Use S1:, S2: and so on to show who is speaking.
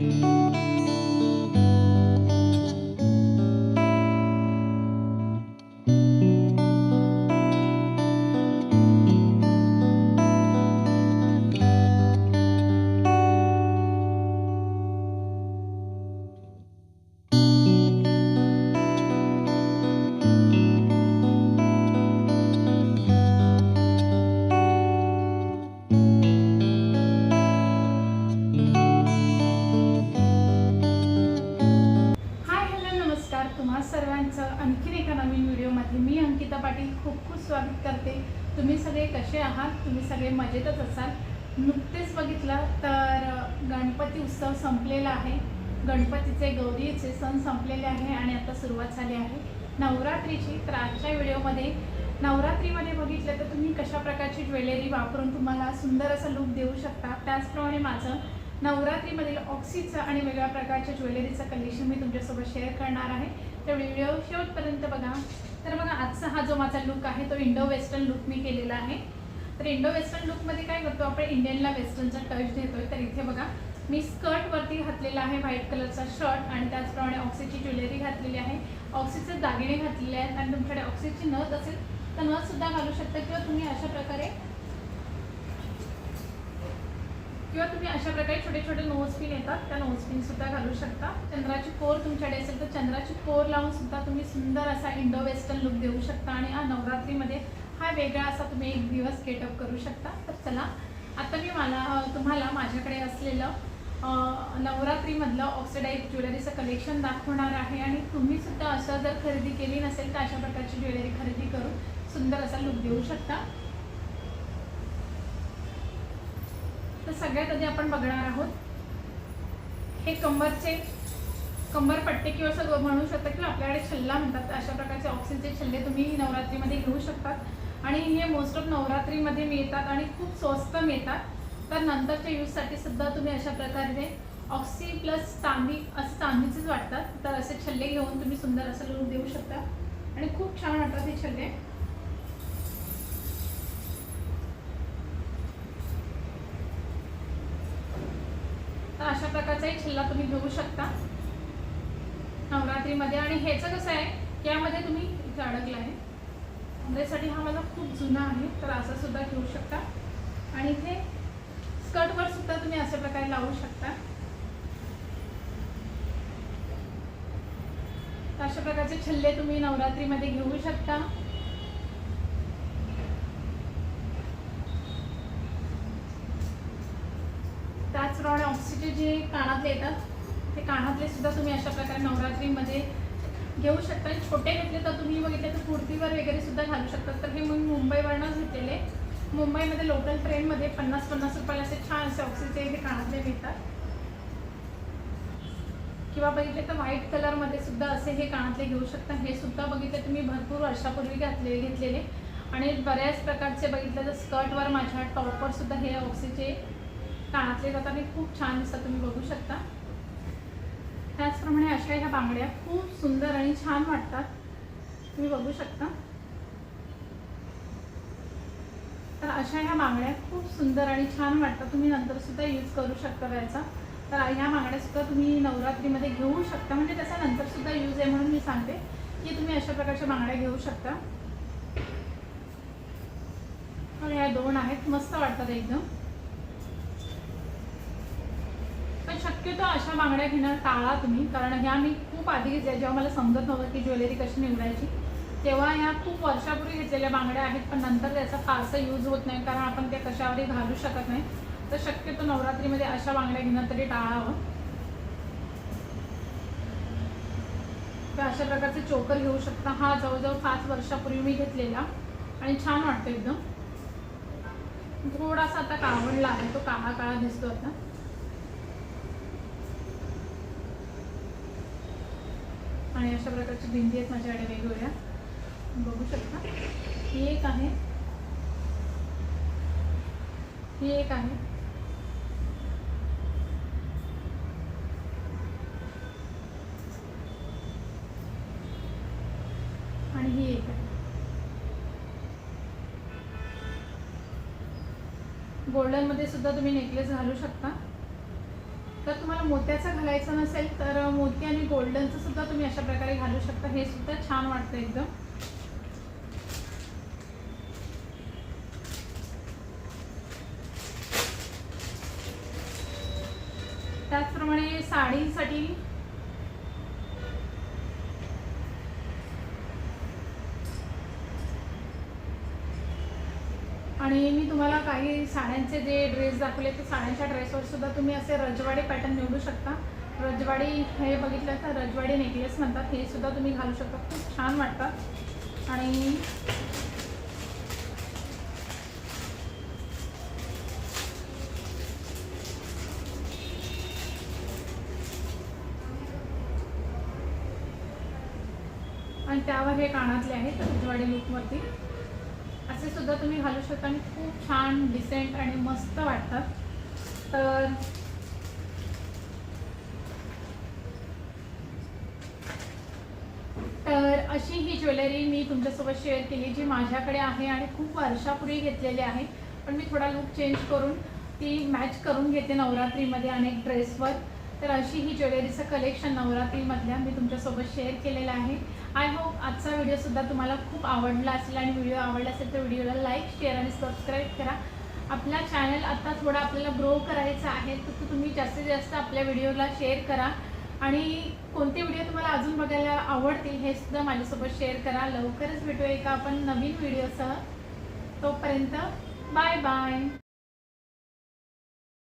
S1: Thank you. स्वागत करते. तुम्ही सगळे कसे आहात? तुम्ही सगळे मजेतच असाल. नुकतेच बघितलं तर गणपती उत्सव संपलेला आहे. गणपतीचे गौरीचे सण संपलेले आहे आणि आता सुरुवात झाली आहे. नवरात्रीची तर आजच्या व्हिडिओमध्ये नवरात्रीमध्ये बघितलं तर तुम्ही कशा प्रकारची ज्वेलरी वापरून तुम्हाला सुंदर असं लुक देऊ शकता? त्याचप्रमाणे माझं नवरात्रीमधील ऑक्सीचं आणि वेगळ्या प्रकारच्या ज्वेलरीचं कलेक्शन मी तुमच्यासोबत शेअर करणार आहे. तर व्हिडिओ शेवटपर्यंत बघा. तर बघा आजचा हा जो माझा लुक आहे तो इंडो वेस्टर्न लुक मी केलेला आहे. तर इंडो वेस्टर्न लुकमध्ये काय करतो आपण इंडियनला वेस्टर्नचा टच देतोय. तर इथे बघा मी स्कर्टवरती घातलेला आहे व्हाईट कलरचा शर्ट आणि त्याचप्रमाणे ऑक्सीची ज्वेलरी घातलेली आहे. ऑक्सीचे दागिने घातलेले आहेत आणि तुमच्याकडे ऑक्सीची नथ असेल तर नथसुद्धा घालू शकता किंवा तुम्ही अशा प्रकारे किंवा तुम्ही अशा प्रकारे छोटे छोटे नोज पिन येतात त्या नोज पिन सुद्धा घालू शकता. चंद्राची कोर तुमच्याकडे असेल तर चंद्राची कोर लावून सुद्धा तुम्ही सुंदर असा इंडो वेस्टर्न लुक देऊ शकता आणि हा नवरात्रीमध्ये हा वेगळा असा तुम्ही एक दिवस गेटअप करू शकता. तर चला आता मी मला तुम्हाला माझ्याकडे असलेलं नवरात्रीमधलं ऑक्सिडाईज ज्वेलरीचं कलेक्शन दाखवणार आहे आणि तुम्ही सुद्धा असं जर खरेदी केली नसेल तर अशा प्रकारची ज्वेलरी खरेदी करून सुंदर असा लुक देऊ शकता. तर सगळ्यात आधी आपण बघणार आहोत हे कंबरचे कंबर पट्टे किंवा असं म्हणू शकता किंवा आपल्याकडे छल्ला म्हणतात तर अशा प्रकारचे ऑक्सिजनचे छल्ले तुम्ही नवरात्रीमध्ये घेऊ शकतात. आणि हे मोस्ट ऑफ नवरात्रीमध्ये मिळतात आणि खूप स्वस्त मिळतात. तर नंतरच्या यूजसाठी सुद्धा तुम्ही अशा प्रकारे ऑक्सी प्लस चांदी असं चांदीचेच वाटतात. तर असे छल्ले घेऊन तुम्ही सुंदर असं लुक देऊ शकता. आणि खूप छान वाटतात हे छल्ले. अशा प्रकारचा एक छिल्ला तुम्ही घेऊ शकता नवरात्रीमध्ये. आणि ह्याचं कसं आहे यामध्ये तुम्ही अडकलं आहे. कमरेसाठी हा माझा खूप जुना आहे तर असा सुद्धा घेऊ शकता. आणि इथे स्कर्टवर सुद्धा तुम्ही अशा प्रकारे लावू शकता. अशा प्रकारचे छल्ले तुम्ही नवरात्रीमध्ये घेऊ शकता. जे कानातले येतात ते कानातले सुद्धा तुम्ही अशा प्रकारे नवरात्रीमध्ये घेऊ शकता. छोटे घेतले तर तुम्ही बघितले तर कुर्तीवर वगैरे सुद्धा घालू शकतात तर हे मी मुंबईवरनं घेतलेले. मुंबईमध्ये लोकल ट्रेनमध्ये पन्नास पन्नास रुपयाला असे छान असे ऑक्सिजन हे कानातले मिळतात. किंवा बघितले तर व्हाईट कलरमध्ये सुद्धा असे हे कानातले घेऊ शकता. हे सुद्धा बघितले तुम्ही भरपूर वर्षापूर्वी घातले घेतलेले. आणि बऱ्याच प्रकारचे बघितले तर स्कर्टवर माझ्या टॉपवर सुद्धा हे ऑक्सीचे कानातले जातात खूप छान दिसतात तुम्ही बघू शकता. त्याचप्रमाणे अशा ह्या बांगड्या खूप सुंदर आणि छान वाटतात. तुम्ही बघू शकता. तर अशा ह्या बांगड्या खूप सुंदर आणि छान वाटतात. तुम्ही नंतर सुद्धा यूज करू शकता याचा तर ह्या बांगड्या सुद्धा तुम्ही नवरात्रीमध्ये घेऊ शकता. म्हणजे त्याचा नंतर सुद्धा यूज आहे म्हणून मी सांगते की तुम्ही अशा प्रकारच्या बांगड्या घेऊ शकता. ह्या दोन आहेत. मस्त वाटतात एकदम पण शक्यतो अशा बांगड्या घेणं टाळा तुम्ही कारण ह्या मी खूप आधी घेतल्या जेव्हा मला समजत नव्हतं की ज्वेलरी कशी निवडायची तेव्हा ह्या खूप वर्षापूर्वी घेतलेल्या बांगड्या आहेत पण नंतर त्याचा फारसा यूज होत नाही कारण आपण त्या कशावरही घालू शकत नाही. तर शक्यतो नवरात्रीमध्ये अशा बांगड्या घेणं तरी टाळावं तर अशा प्रकारचे चोकर घेऊ शकता. हा जवळजवळ पाच वर्षापूर्वी मी घेतलेला आणि छान वाटतो एकदम. थोडासा आता कावडला आहे तो काळा काळा दिसतो आता. आणि अशा प्रकारची भिंती आहेत माझ्याकडे वेगवेगळ्या. बघू शकता. ही एक आहे. ही एक आहे. आणि ही एक आहे. गोल्डनमध्ये सुद्धा तुम्ही नेकलेस घालू शकता. तर तुम्हाला मोत्याचं घालायचं नसेल तर मोती आणि गोल्डनचं सुद्धा तुम्ही अशा प्रकारे घालू शकता. हे सुद्धा छान वाटतं एकदम. त्याचप्रमाणे साडीसाठी आणि मी तुम्हाला काही साड्यांचे जे ड्रेस दाखवले ते साड्यांच्या ड्रेसवर सुद्धा तुम्ही असे रजवाडी पॅटर्न निवडू शकता. रजवाडी हे बघितलं तर रजवाडी नेकलेस म्हणतात हे सुद्धा तुम्ही घालू शकता. खूप छान वाटतात. आणि आणि त्यावर हे कानातले आहेत रजवाडी लुकवरती असे सुद्धा तुम्ही घालू शकता आणि खूप छान डिसेंट आणि मस्त वाटतात तर तर अशी ही ज्वेलरी मी तुमच्यासोबत शेअर केली जी माझ्याकडे आहे आणि खूप वर्षापूर्वी घेतलेली आहे. पण मी थोडा लुक चेंज करून ती मॅच करून घेते नवरात्रीमध्ये अनेक ड्रेसवर. तर अशी ही ज्वेलरीचं कलेक्शन नवरात्रीमधल्या मी तुमच्यासोबत शेअर केलेलं आहे. आय होप आजचा व्हिडिओसुद्धा तुम्हाला खूप आवडला असेल आणि व्हिडिओ आवडला असेल तर व्हिडिओला लाईक शेअर आणि सबस्क्राईब करा. आपला चॅनल आता थोडा आपल्याला ग्रो करायचा आहे तर तुम्ही जास्तीत जास्त आपल्या व्हिडिओला शेअर करा. आणि कोणते व्हिडिओ तुम्हाला अजून बघायला आवडतील हे सुद्धा माझ्यासोबत शेअर करा. लवकरच भेटूया एका आपण नवीन व्हिडिओसह तोपर्यंत बाय बाय